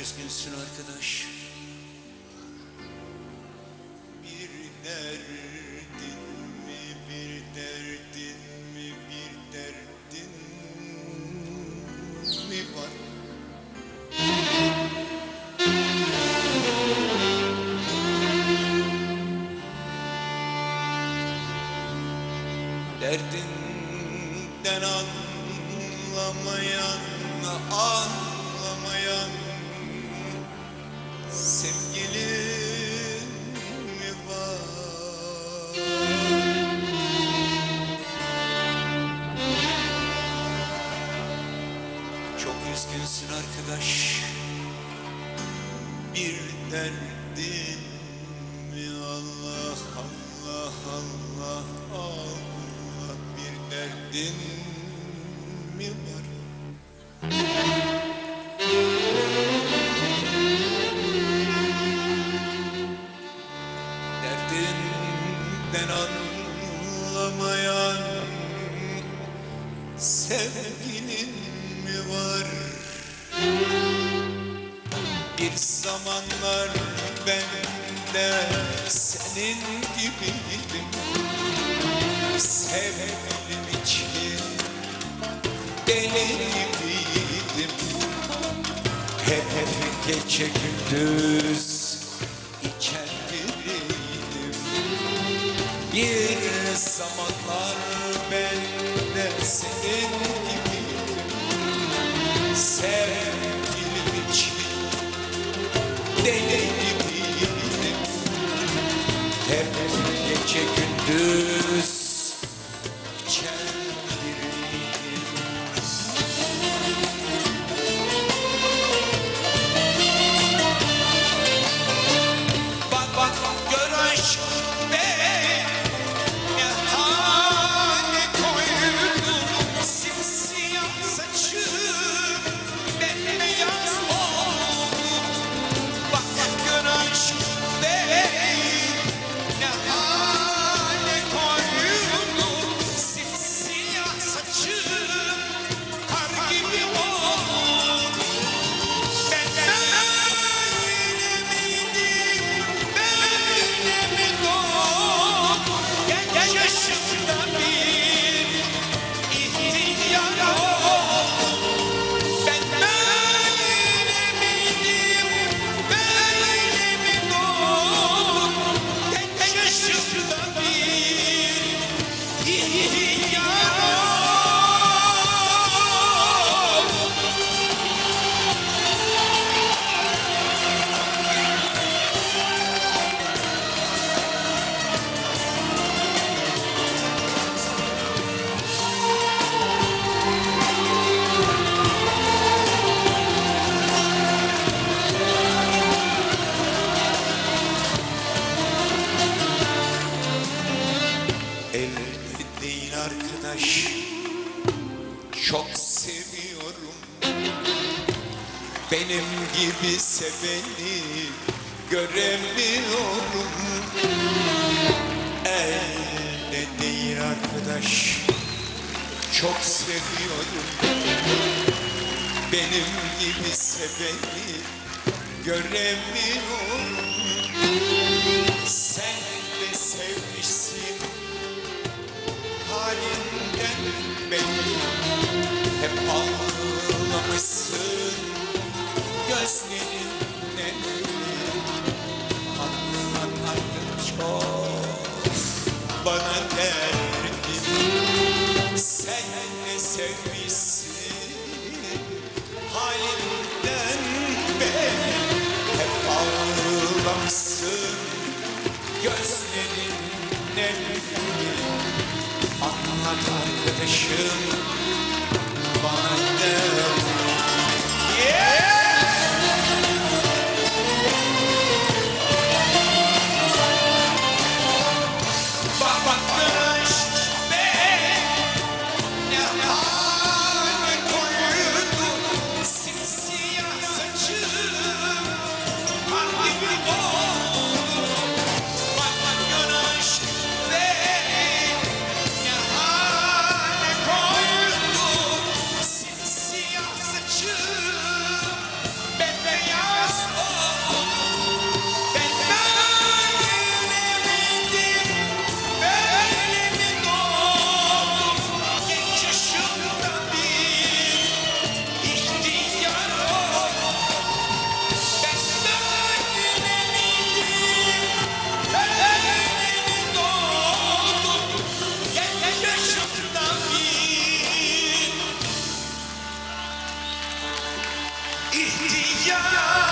üzgünsün arkadaş. Bir derdin mi bir derdin mi bir derdin mi var? Derdinden anlamayan anlamayan Çok üzgünsün arkadaş. Bir derdin mi Allah Allah Allah Allah bir derdin mi var? Derdinden anlamayan sevgilin mi var? Bir zamanlar ben de senin gibiydim. Sevgilim için deli gibiydim. Hep hep gece gündüz içer Bir zamanlar deli gibiydim Hep gece gündüz Çok seviyorum. Benim gibi seveni göremiyorum. Elde değil arkadaş. Çok seviyorum. Benim gibi seveni göremiyorum Anlat arkadaşım India.